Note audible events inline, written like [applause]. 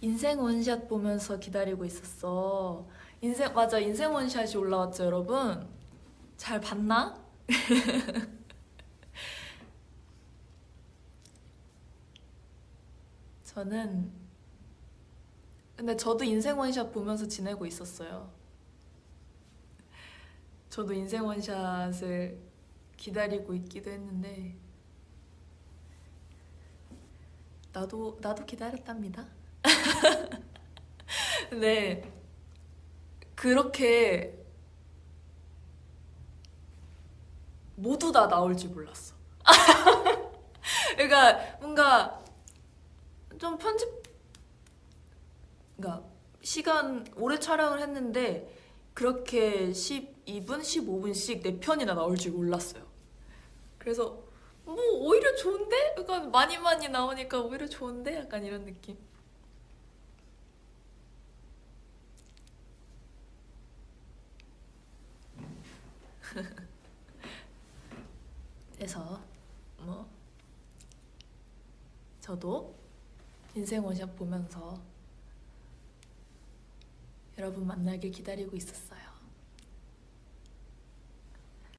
인생 원샷 보면서 기다리고 있었어. 인생 맞아 인생 원샷이 올라왔죠 여러분. 잘 봤나? [laughs] 저는 근데 저도 인생 원샷 보면서 지내고 있었어요. 저도 인생 원샷을 기다리고 있기도 했는데 나도 나도 기다렸답니다. 근데 [laughs] 그렇게 모두 다 나올 줄 몰랐어. [laughs] 그러니까 뭔가 좀 편집 그러니까 시간 오래 촬영을 했는데 그렇게 12분, 15분씩 네 편이나 나올 줄 몰랐어요. 그래서 뭐 오히려 좋은데? 약간 많이 많이 나오니까 오히려 좋은데? 약간 이런 느낌. 그래서 뭐 저도 인생 원샷 보면서 여러분 만나길 기다리고 있었어요.